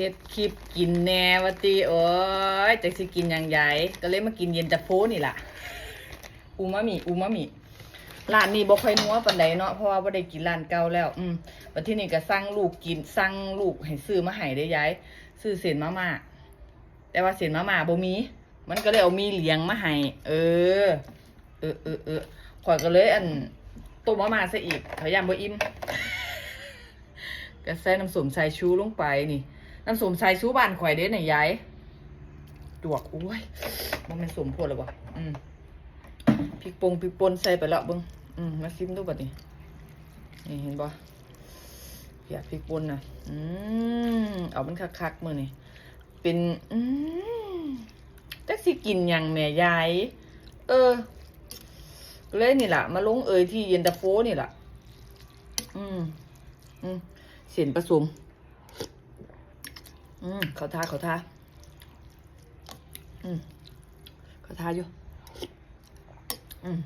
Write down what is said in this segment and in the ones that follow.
ฮ็ดคลิปกินแน่วะติโอ้ยจักสิกินหยังใหญ่ก็เลยมากินเย็นตาโฟนี่ล่ะ อูมามิอูมามิร้านนี้บ่ค่อยนัวปานใดเนาะเพราะว่าบ่ได้กินร้านเก่าแล้ว อืมบัดที่นี้ก็สั่งลูกกินสั่งลูกให้ซื้อมาให้ได้ยายซื้อเส้นมาม่าแต่ว่าเส้นมาม่าบ่มี มันก็เลยเอามีเหลียงมาให้เออ เออเออเออข่อยก็เลยอันต้มมาม่าซะอีกพยายามบ่อิ่มก็ใส่น้ำส้มสายชูลงไปนี่ น้ำส้มสายชูบ้านข่อยเด้น่ะยายจวกอุ้ยมันเป็นสมโพดแล้วบ่อืมพริกปงพริกป่นใส่ไปแล้วเบิ่งอืมมาซิมดูบัดนี้นี่เห็นบ่เปียกพริกป่นน่ะอืมเอามันคักๆมือนี่เป็น อืมจักสิกินยังแม่ยาย เออก็เลยนี่แหละมาลงเอยที่เย็นตาโฟนี่แหละอืมอืมเสียนผสม อืมเขาทาเขาทาอืมเขาทาอยู่ อืม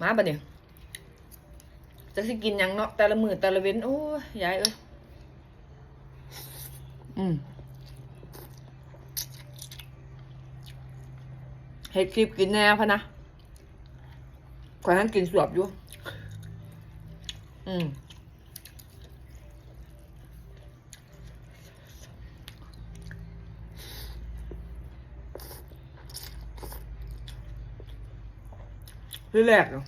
มาบัดเนี่ยจะสิกินยังเนาะแต่ละมือแต่ละเว้นโอ้ยายเอ้ยอืมเฮ็ดคลิปกินแน่พะนะขอยนั้นกินสวบอยู่ อืม ที่แรกเนาะ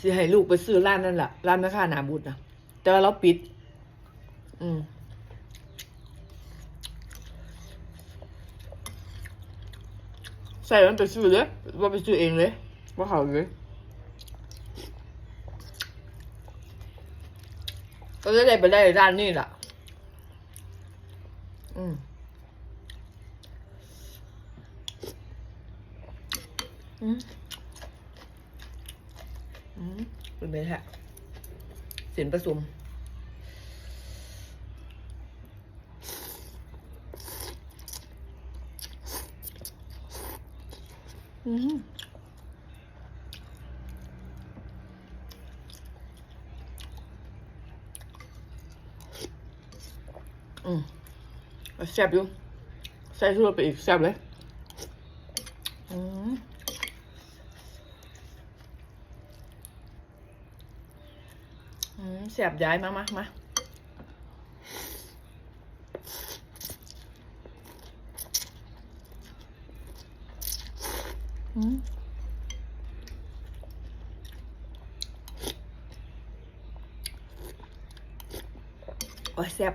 สิให้ลูกไปซื้อร้านนั่นแหละร้านแม่ค้านาบุตรนะแต่ว่าเราปิด อืมใส่มันไปซื้อเลยว่าไปซื้อเองเลยว่าเขาเลยก็จะได้ไปได้ร้านนี่แหละอืมอืม เป็นไปแท้เสีนผสมอืมอืมแซ่บอยู่ใส่ชูไปอีกแซ่บเลยอืม อืมแสบย้ายมามามาอืมโอ้ยแสบ